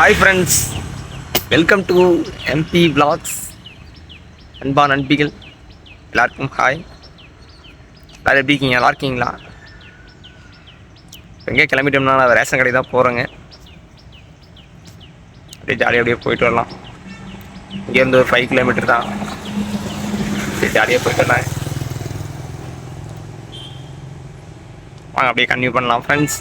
Hi friends welcome to M B blogs அன்பா நண்பிகள் எல்லாருக்கும் ஹாய் எல்லோரும் எப்படி இருக்கீங்க? நல்லா இருக்கீங்களா? எங்கே கிளம்பிட்டோம்னா நான் ரேஷன் கடை தான் போகிறேங்க அப்படியே ஜாலியாக அப்படியே போயிட்டு வரலாம். இங்கேருந்து ஒரு ஃபைவ் கிலோமீட்டர் தான். அப்படியே ஜாலியாக போயிட்டு வரலாம். வாங்க அப்படியே கன்டினியூ பண்ணலாம் ஃப்ரெண்ட்ஸ்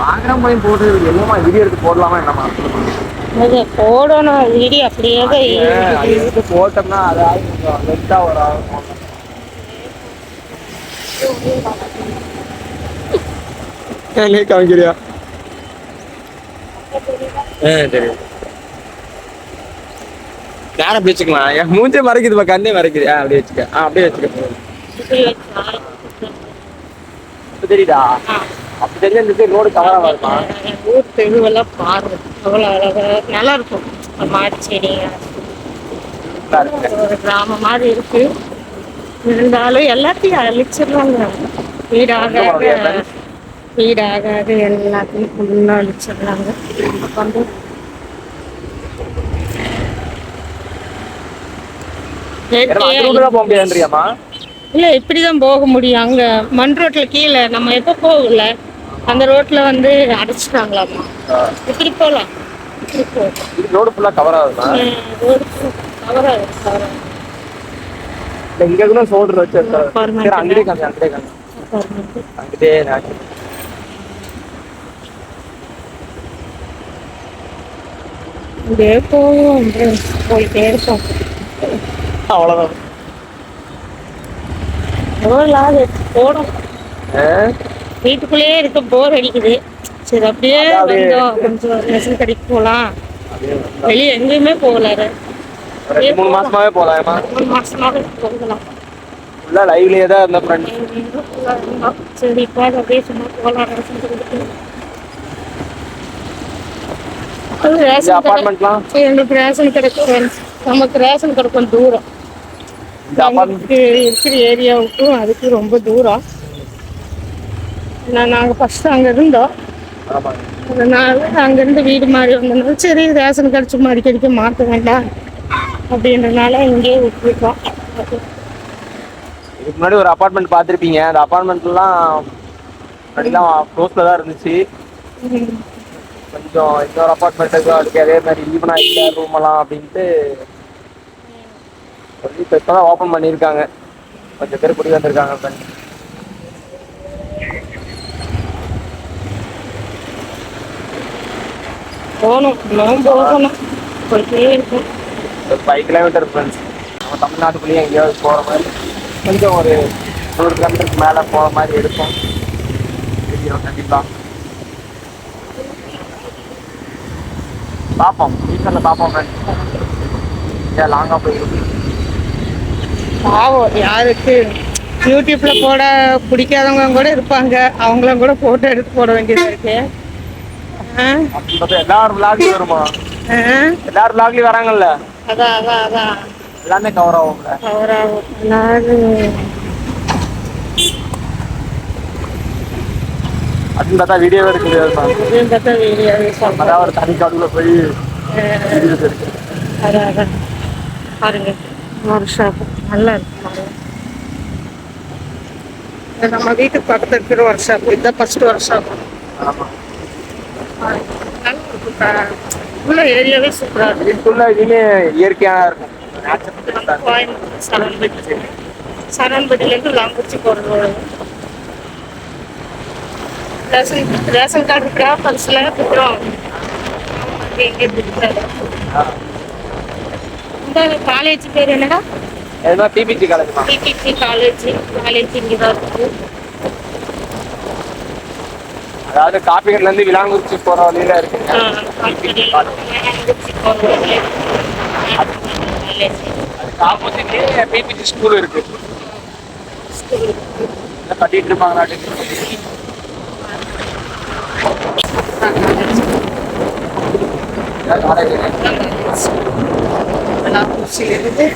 வாகனம் போய் போட்டு என்னமா வீடியோ எடுத்து போடலாமா என்னமா அது போடணும். வீடியோ அப்படியே. எடுத்து போட்டோம்னா அது லெட்டா ஆகும். ஏன் காமிக்கிறியா? ஆ சரி நேரம் அப்படி வச்சுக்கலாம். என் மூஞ்சே மறைக்குதுப்பா கண்ணே மறைக்குது. ஆ அப்படியே வச்சுக்க. ஆ அப்படியே வச்சுக்க. தெரியுதா? அப்படி தெரிஞ்சா இந்த சைடு ரோடு கவரா வருமா? ஊர் தெருவெல்லாம் பாருங்க. அவ்வளோ அழகா நல்லா இருக்கும் மாடி செடிங்க ஒரு கிராமம் மாதிரி இருக்கு. இருந்தாலும் எல்லாத்தையும் அழிச்சிடுறாங்க. வீடாக வீடாகாது எல்லாத்தையும் ஃபுல்லாக அழிச்சிடுறாங்க. வந்து போக முடியாதுன்றியாமா இல்ல இப்படிதான் போக முடியும். அங்க மண் ரோட்ல கீழே நம்ம எப்ப போகல அந்த ரோட்ல வந்து அடைச்சிட்டாங்களாமா? இப்படி போலாம் இப்படி போகலாம். ரோடு ஃபுல்லா கவர் ஆகுதா ரோடு கவராது கவராது. இல்ல இங்க கூட சோல்டர் வச்சு காமி காமி இப்படியே போவோம் அப்படியே போயிட்டே இருப்போம். அவ்வளவுதான். எவ்வளோ போடும்? வீட்டுக்குள்ளேயே இருக்க போர் அடிக்குது. சரி அப்படியே வந்தோம். கொஞ்சம் ரேஷன் கடைக்கு போகலாம். வெளியே எங்கேயுமே போகல மூணு மாசமாவே போலாமா ஒரு மாசமாவே போகலாம். ஃபுல்லா லைவ்லயே தான் இருந்த ஃப்ரெண்ட் சரி இப்போ அப்படியே சும்மா போகலாம் ரேஷன் கடைக்கு அபார்ட்மெண்ட்லாம் எங்களுக்கு ரேஷன் கிடைக்கும் நமக்கு ரேஷன் கடை கொஞ்சம் தூரம். இருக்கிற ஏரியாவுக்கும் அதுக்கு ரொம்ப தூரம். நான் நாங்கள் ஃபஸ்ட்டு அங்கே இருந்தோம். அதனால அங்கேருந்து வீடு மாறி வந்தனால சரி ரேஷன் கடை சும்மா அடிக்கடிக்க மாற்ற வேண்டாம் அப்படின்றனால இங்கேயே விட்டுருக்கோம். இதுக்கு முன்னாடி ஒரு அபார்ட்மெண்ட் பார்த்துருப்பீங்க. அந்த அபார்ட்மெண்ட்லாம் முன்னாடிலாம் க்ளோஸ்ல தான் இருந்துச்சு. கொஞ்சம் இன்னொரு அபார்ட்மெண்ட்டுக்கு அதுக்கு அதே மாதிரி ஈவனா இல்லை ரூம் எல்லாம் அப்படின்ட்டு சொல்லி இப்போ இப்போதான் ஓப்பன் பண்ணியிருக்காங்க. கொஞ்சம் பேர் குடி வந்திருக்காங்க friend. போகணும். இன்னும் போகணும். போயிட்டே இருக்கும் ஒரு ஃபைவ் கிலோமீட்டர் ஃப்ரெண்ட்ஸ் நம்ம தமிழ்நாட்டுக்குள்ளேயே எங்கேயாவது போகிற மாதிரி கொஞ்சம் ஒரு நூறு கிலோமீட்டருக்கு மேலே போகிற மாதிரி இருக்கும். தெரியும் கண்டிப்பாக பார்ப்போம் ஃபியூச்சரில் பார்ப்போம் ஃப்ரெண்ட்ஸ் லாங்காக போயிருக்கு. பாவம் யாருக்கு? யூடியூப்ல போட பிடிக்காதவங்க கூட இருப்பாங்க. அவங்களும் கூட போட்டோ எடுத்து போட வேண்டியதா இருக்கு. எல்லாரும் விளாக்லையும் வருமா? எல்லாரும் விளாக்லையும் வராங்கல்ல? அதான் அதான் அதான் எல்லாமே கவர் ஆகும்ல அவராகும் எல்லாரும். அப்படின்னு பார்த்தா வீடியோவே முடியாது அப்படின்னு பார்த்தா வீடியோவே அதான் ஒரு தனி காடுல போய் வீடியோஸ் இருக்கு அதான் அதான் பாருங்க. ஒரு ஷாப் நல்லா இருக்கு. இது நம்ம வீட்டுக்கு பக்கத்துல இருக்கிற ஒரு ஷாப் இதுதான் ஃபர்ஸ்ட் ஒரு ஷாப் நல்லா இருக்கு உள்ள ஏரியாவே சூப்பரா இருக்கு. இதுக்குள்ள இதுவுமே இயற்கையாக இருக்கும். கோயம்புத்தூர் சரவணபட்டி சரவணபட்டிலேருந்து லாங்குச்சி போகிறது ரேஷன் ரேஷன் கார்டு இருக்கா கொடுக்குறோம். அங்கே இங்கே கொடுக்குறாரு இந்த காலேஜ் பேர் என்னடா? எதுனா P P G காலேஜ்மா P P C college college இங்கே தான் இருக்குது அதாவது காப்பிகட்ல இருந்து விலாங்குறிச்சி போற வழியில இருக்கு. காலேஜ் காலேஜ் ஆப்போசிட்லயே பிபிஜி ஸ்கூல் இருக்கு. கட்டிட்டு இருப்பாங்க நாட்டுக்கு எல்லாம் ஊசியிலிருந்து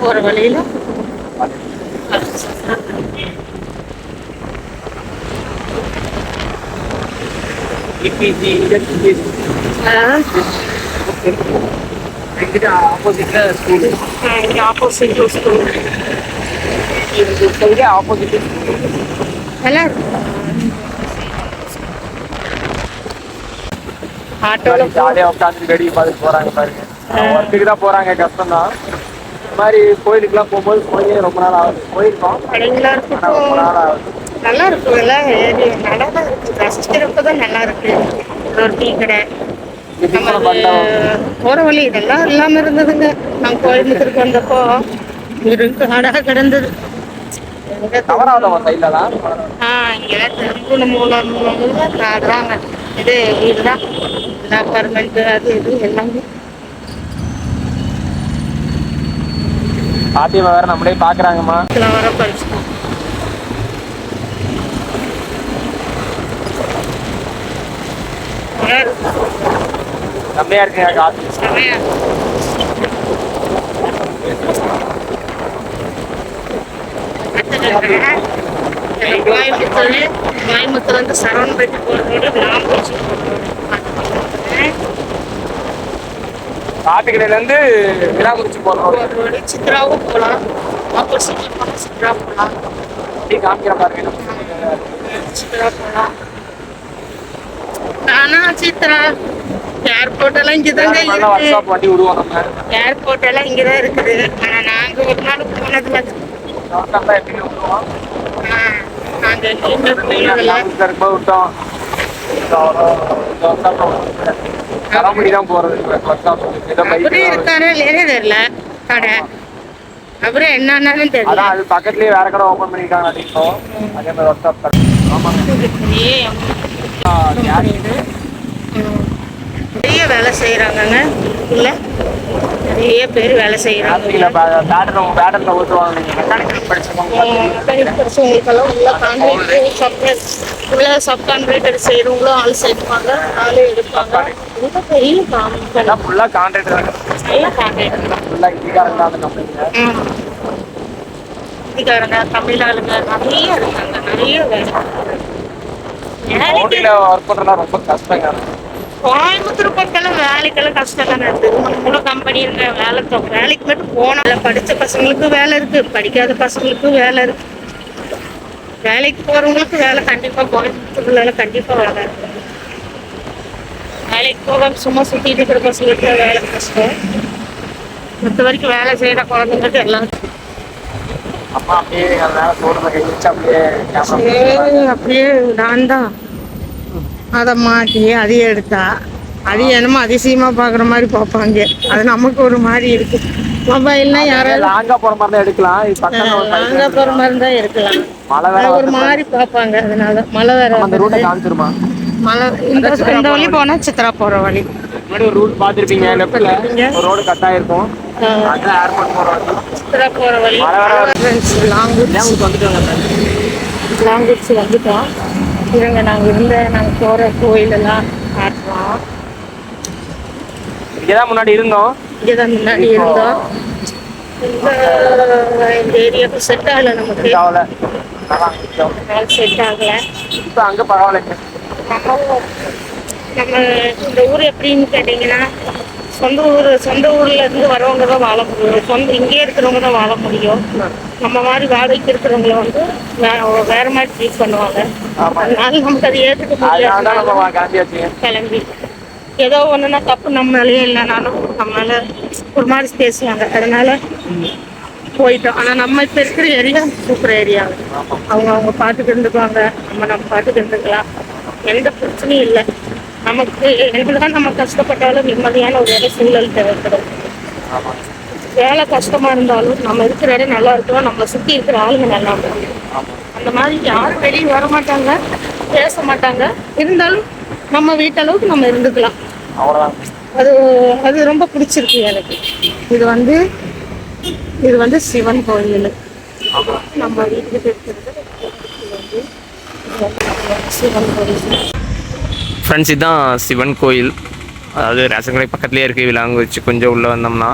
போகிற வழியில். எங்கிட்ட ஆப்போசிட்ல ஸ்கூலு இங்கே ஆப்போசிட்ல ஸ்கூல் இங்கே ஆப்போசிட் நல்லா ஆட்டோவில் ஜாலியாக உட்காந்து ரெடி பார்த்து போகிறாங்க பாருங்க. ஒர்க்குக்கு தான் போறாங்க கஷ்டம் தான் இந்த மாதிரி கோயிலுக்குலாம் போகும்போது போய் ரொம்ப நாள் ஆகுது. போயிருக்கோம். ரொம்ப நாள் ஆகுது. நல்லா இருக்கும் எல்லாம் ஏரியா நல்லா தான் இருக்கு ரசிக்கிறப்ப தான் நல்லா இருக்கு ஒரு டீ கடை போற வழி இதெல்லாம் இல்லாம இருந்ததுங்க. நான் கோயம்புத்தூருக்கு வந்தப்போ இருக்கு காடாக கிடந்தது. திரும்புன மூலம் காடுறாங்க இது இந்த அப்பார்ட்மெண்ட் அது இது எல்லாமே. பாத்தியமா வேற நம்மளே பாக்குறாங்கம்மா. வர படிச்சு செம்மையா இருக்குங்க காத்து கோயம்புத்தூர் கோயம்புத்தூர் வந்து சரவணப்பேட்டை போகிறதோட லாம்போச்சு காட்டுக்கடையில இருந்து விழாக்குறிச்சி போறோம் போகிறதோட சித்ராவும் போகலாம். ஆப்போசிட்ல போனால் சித்ரா போகலாம். அப்படி காமிக்கிற பாருங்க சித்ரா போகலாம். ஆனா சித்ரா. ஏர்போர்ட் எல்லாம் இங்கதாங்க இருக்கு. ஏர்போர்ட் எல்லாம் இங்கதான் இருக்குது. ஆனா நாங்க ஒரு நாள் விடுவோம். ஆ, நாங்க எங்கேயுமே போனதில்ல தரமணி தான் போறது. பைக் இருக்காரா இல்லையே தெரியல. கடை. அவரே என்னன்னாலும் தெரியல. அதான் அது பக்கத்துலயே வேற கடை ஓபன் பண்ணிருக்காங்க அதிகம் அதே மாதிரி ஒர்க் ஷாப் ம். நிறைய வேலை செய்யறாங்கங்க இல்ல நிறைய பேர் வேலை செய்யறாங்க பேட்டரியில பேட்டரி பேட்டரியில ஓட்டுவாங்க மெக்கானிக்கல் படிச்சவங்க படிச்சவங்களுக்கெல்லாம் உள்ள கான்ட்ராக்டர் உள்ள சப் கான்ட்ராக்டர் செய்யறவங்களும் ஆள் சேர்ப்பாங்க ஆள் எடுப்பாங்க. ரொம்ப பெரிய கம்பெனி எல்லாம் ஃபுல்லா கான்ட்ராக்ட் தான். நல்ல கான்ட்ராக்டர் ஃபுல்லா இந்திக்காரங்க தான் அந்த கம்பெனில ஹிந்திக்காரங்க தமிழ் ஆளுங்க நிறைய இருக்காங்க நிறைய வேலை. வேலைக்கு மோட்டில ஒர்க் பண்றதா ரொம்ப கஷ்டங்க கோயம்புத்தூர் பக்கம் வேலைக்கெல்லாம் கஷ்டம் தானே. இருக்குது மூணு கம்பெனி இருக்க வேலை வேலைக்கு மட்டும் போனால படிச்ச பசங்களுக்கு வேலை இருக்கு படிக்காத பசங்களுக்கும் வேலை இருக்கு. வேலைக்கு போறவங்களுக்கு வேலை கண்டிப்பா கோயம்புத்தூர்ல கண்டிப்பா வேலை வேலைக்கு போக சும்மா சுத்திட்டு இருக்கிற பசங்களுக்கு வேலை கஷ்டம். மற்ற வரைக்கும் வேலை செய்யற குழந்தைங்களுக்கு எல்லாம் அப்படியே நான் தான். அதை மாட்டி அதையும் எடுத்தா அது என்னமோ அதிசயமா பாக்குற மாதிரி பார்ப்பாங்க. அது நமக்கு ஒரு மாதிரி இருக்கு. மொபைல்னா யாராவது லாங்கா போற மாதிரி தான் எடுக்கலாம் side போற மாதிரி தான் இருக்கலாம் மழை ஒரு மாதிரி பார்ப்பாங்க அதனால. மழை வேற அந்த ரூட்டை. காமிச்சிருமா? மழை இந்த இந்த வழி போனா சித்ரா போற வழி. முன்னாடி ஒரு ரூட் பாத்திருப்பீங்க லெஃப்ட்ல ஒரு ரோடு கட் ஆயிருக்கும். அதான் ஏர்போர்ட் போற வழி. சித்ரா போற வழி. மழை வேற லாங்குவேஜ் ஏன் உங்களுக்கு வந்துட்டு லாங்குவேஜ் வந்துட்டோம். இருங்க நாங்க இருந்த நாங்க போற கோயிலெல்லாம் இங்கதான் முன்னாடி இருந்தோம். இங்கதான் முன்னாடி இருந்தோம். இந்த ஏரியாவுக்கு செட் ஆகல நமக்கு. ஆகல. செட் ஆகல. இப்ப அங்க பரவாயில்லைங்க நம்ம இந்த ஊர் எப்படின்னு கேட்டிங்கன்னா சொந்த ஊர் சொந்த ஊர்ல இருந்து வரவங்க தான் வாழ முடியும். சொந்த இங்கே இருக்கிறவங்க தான் வாழ முடியும். நம்ம மாதிரி வாடகைக்கு இருக்கிறவங்கள வந்து வேற மாதிரி ட்ரீட் பண்ணுவாங்க. அதனால நமக்கு அது ஏற்றுக்க முடியாது கிளம்பி ஏதோ ஒன்றுனா தப்பு நம்மளாலேயே இல்லைனாலும் நம்மளால ஒரு மாதிரி பேசுவாங்க. அதனால போயிட்டோம். ஆனால் நம்ம இப்போ இருக்கிற ஏரியா சூப்பர் ஏரியா அவங்க அவங்க பார்த்துட்டு இருந்துக்குவாங்க. நம்ம நம்ம பார்த்துட்டு இருந்துக்கலாம். எந்த பிரச்சனையும் இல்லை. நமக்கு எவ்வளவுதான் நம்ம கஷ்டப்பட்டாலும் நிம்மதியான ஒரு வேலை சூழல் தேவைப்படும். வேலை கஷ்டமா இருந்தாலும் நம்ம இருக்கிற இடம் நல்லா இருக்கணும். நம்மளை சுத்தி இருக்கிற ஆளுங்க நல்லா இருக்கணும். அந்த மாதிரி யாரும் வெளியே வர மாட்டாங்க பேச மாட்டாங்க. இருந்தாலும் நம்ம வீட்டளவுக்கு நம்ம இருந்துக்கலாம். அது அது ரொம்ப பிடிச்சிருக்கு எனக்கு. இது வந்து இது வந்து சிவன் கோயில். நம்ம வீட்டுக்கு இருக்கிறது இது வந்து இது வந்து சிவன் கோயில். ஃப்ரெண்ட்ஸ் இதுதான் சிவன் கோயில். அதாவது ரேஷன் கடை பக்கத்துலேயே இருக்குது விலாங்கு வச்சு கொஞ்சம் உள்ளே வந்தோம்னா.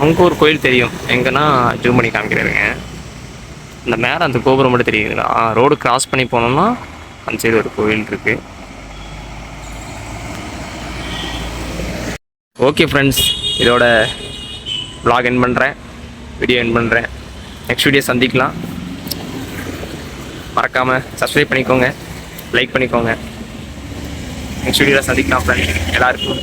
அங்கே ஒரு கோயில் தெரியும். எங்கன்னா ஜூம் பண்ணி காமிக்கிறேங்க இந்த மேலே அந்த கோபுரம் மட்டும் தெரியுதுங்களா? ரோடு கிராஸ் பண்ணி போனோம்னா அந்த சைடு ஒரு கோயில் இருக்குது ஓகே ஃப்ரெண்ட்ஸ் இதோட vlog என் பண்ணுறேன் வீடியோ என் பண்ணுறேன் நெக்ஸ்ட் வீடியோ சந்திக்கலாம். மறக்காமல் சப்ஸ்கிரைப் பண்ணிக்கோங்க. லைக் பண்ணிக்கோங்க. நெக்ஸ்ட் வீடியோவில் சந்திக்கலாம் ஃப்ரெண்ட்ஸ் எல்லாருக்கும்